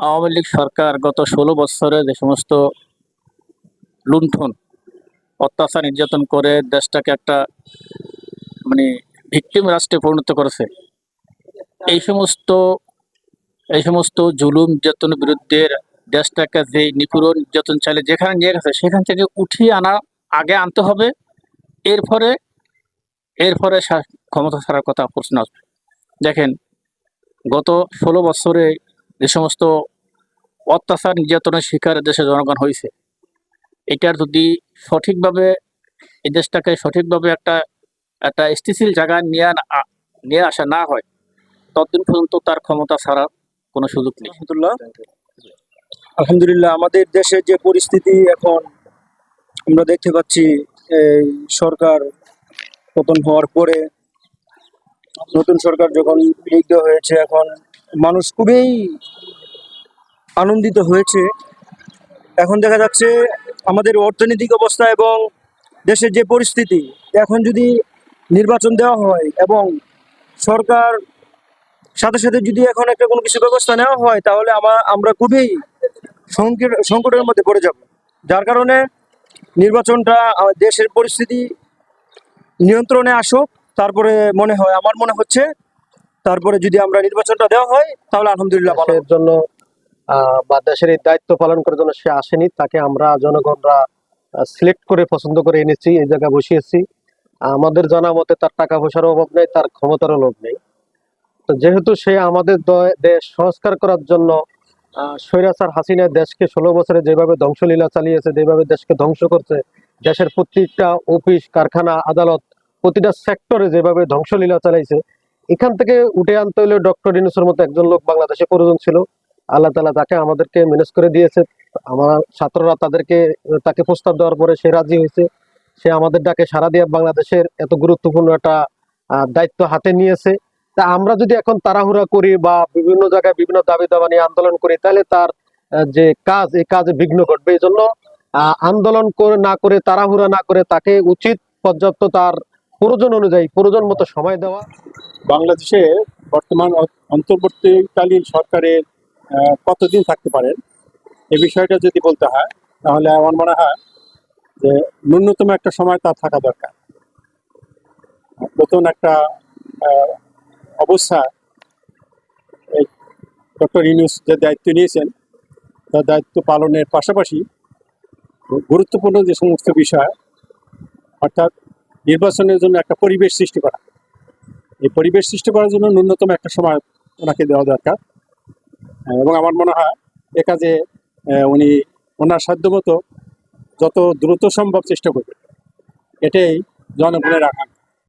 আওয়ামী লীগ সরকার গত ষোলো বছরে যে সমস্ত লুণ্ঠন, অত্যাচার নির্যাতন করে দেশটাকে একটা মানে ভিকটিম রাষ্ট্রে পরিণত করেছে, এই সমস্ত এই সমস্ত জুলুম নির্যাতনের বিরুদ্ধে দেশটাকে যে নিপীড়ন নির্যাতন চালে যেখানে নিয়ে গেছে সেখান থেকে উঠিয়ে আনা আগে আনতে হবে, এরপরে এরপরে ক্ষমতা ছাড়ার কথা প্রশ্ন আসবে। দেখেন, গত ষোলো বছরে যে সমস্ত অত্যাচার নির্যাতনের শিকার দেশে জনগণ হয়েছে এটার যদি সঠিকভাবে এই দেশটাকে সঠিকভাবে একটা একটা স্থিতিশীল জায়গায় নিয়ে আনা- নিয়ে আসা না হয় ততদিন পর্যন্ত তার ক্ষমতা ছাড়ার কোনো সুযোগ নেই। আলহামদুলিল্লাহ। আলহামদুলিল্লাহ আমাদের দেশের যে পরিস্থিতি এখন আমরা দেখতে পাচ্ছি এই সরকার পতন হওয়ার পরে নতুন সরকার যখন লিখিত হয়েছে এখন মানুষ খুবই আনন্দিত হয়েছে। এখন দেখা যাচ্ছে আমাদের অর্থনৈতিক অবস্থা এবং দেশের যে পরিস্থিতি, এখন যদি নির্বাচন দেওয়া হয় এবং সরকার সাথে সাথে যদি এখন একটা কোনো কিছু ব্যবস্থা নেওয়া হয়, তাহলে আমার আমরা খুবই সংকট, সংকটের মধ্যে পড়ে যাব। যার কারণে নির্বাচনটা দেশের পরিস্থিতি নিয়ন্ত্রণে আসুক, তারপরে মনে হয়, আমার মনে হচ্ছে, তারপরে যদি আমরা নির্বাচনটা দেওয়া হয়, তাহলে আলহামদুলিল্লাহ ভালো জন্য বা দেশের এই দায়িত্ব পালন করার জন্য সে আসেনি, তাকে আমরা জনগণরা সিলেক্ট করে পছন্দ করে এনেছি, এই জায়গায় বসিয়েছি। আমাদের জানা মতে তার টাকা পয়সার অভাব নেই, তার ক্ষমতার অভাব নেই। তো যেহেতু সে আমাদের দেশ সংস্কার করার জন্য স্বৈরাচার হাসিনা দেশকে ষোলো বছরে যেভাবে ধ্বংসলীলা চালিয়েছে, যেভাবে দেশকে ধ্বংস করছে, দেশের প্রত্যেকটা অফিস কারখানা, আদালত, প্রতিটা সেক্টরে যেভাবে ধ্বংসলীলা চালাইছে, এখান থেকে উঠে আনতে হলে ডক্টর ইনুসের মতো একজন লোক বাংলাদেশে প্রয়োজন ছিল। আল্লাহ তালা তাকে আমাদেরকে ম্যানেজ করে দিয়েছে, আমার ছাত্ররা তাদেরকে, তাকে প্রস্তাব দেওয়ার পরে সে রাজি হয়েছে। সে আমাদের ডাকে সারা দিয়ে বাংলাদেশের এত গুরুত্বপূর্ণ একটা দায়িত্ব হাতে নিয়েছে। তা আমরা যদি এখন তাড়াহুড়া করি বা বিভিন্ন জায়গায় বিভিন্ন দাবি দাবা নিয়ে আন্দোলন করি, তাহলে তার যে কাজ, এই কাজে বিঘ্ন ঘটবে। এই জন্য আন্দোলন করে, না করে, তাড়াহুড়া না করে তাকে উচিত পর্যাপ্ত তার প্রয়োজন অনুযায়ী, প্রয়োজন মতো সময় দেওয়া। বাংলাদেশে বর্তমান অন্তর্বর্তীকালীন সরকারের কতদিন থাকতে পারেন? এ বিষয়টা যদি বলতে হয়, তাহলে আমার মনে হয় যে ন্যূনতম একটা সময় তার থাকা দরকার। নতুন একটা অবস্থা ডক্টর ইউনুস যে দায়িত্ব নিয়েছেন, তার দায়িত্ব পালনের পাশাপাশি গুরুত্বপূর্ণ যে সমস্ত বিষয়, অর্থাৎ নির্বাচনের জন্য একটা পরিবেশ সৃষ্টি করা। এই পরিবেশ সৃষ্টি করার জন্য ন্যূনতম একটা সময় ওনাকে দেওয়া দরকার। এবং আমার মনে হয় এ কাজে উনি ওনার সাধ্যমতো যত দ্রুত সম্ভব চেষ্টা করবেন। এটাই জনগণের আকাঙ্ক্ষা।